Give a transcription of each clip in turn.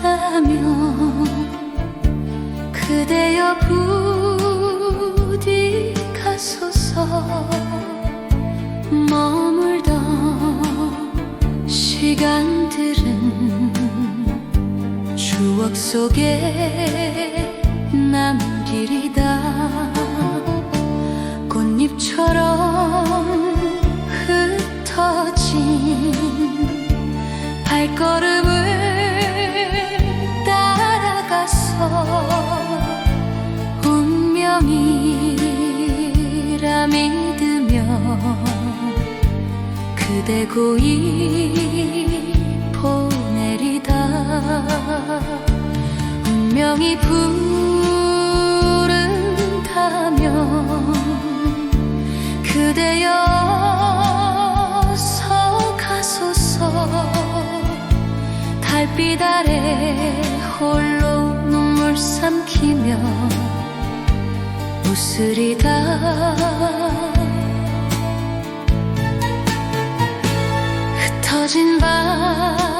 죽었다면 그대여 부디 가소서 머물던 시간들은 추억 속에 남길이다. 꽃잎처럼 그대 고이 보내리다. 운명이 부른다면 그대여서 가소서. 달빛 아래 홀로 눈물 삼키며 웃으리다 흩어진 바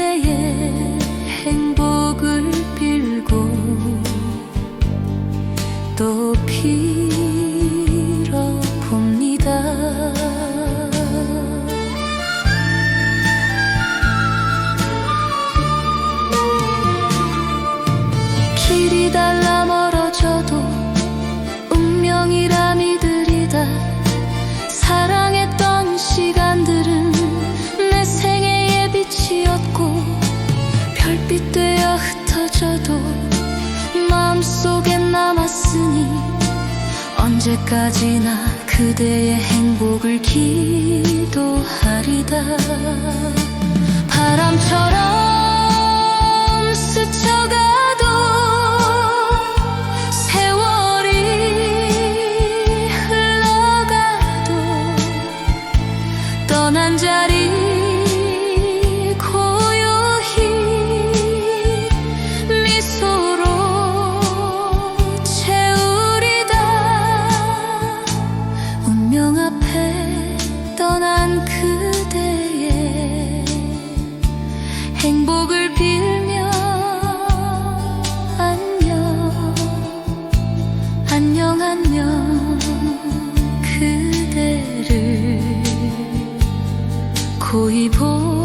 그대의 행복을 빌고 또 빌어 봅니다. 길이 달 마음속에 남았으니 언제까지나 그대의 행복을 기도하리다. 바람처럼 그대를 고이 보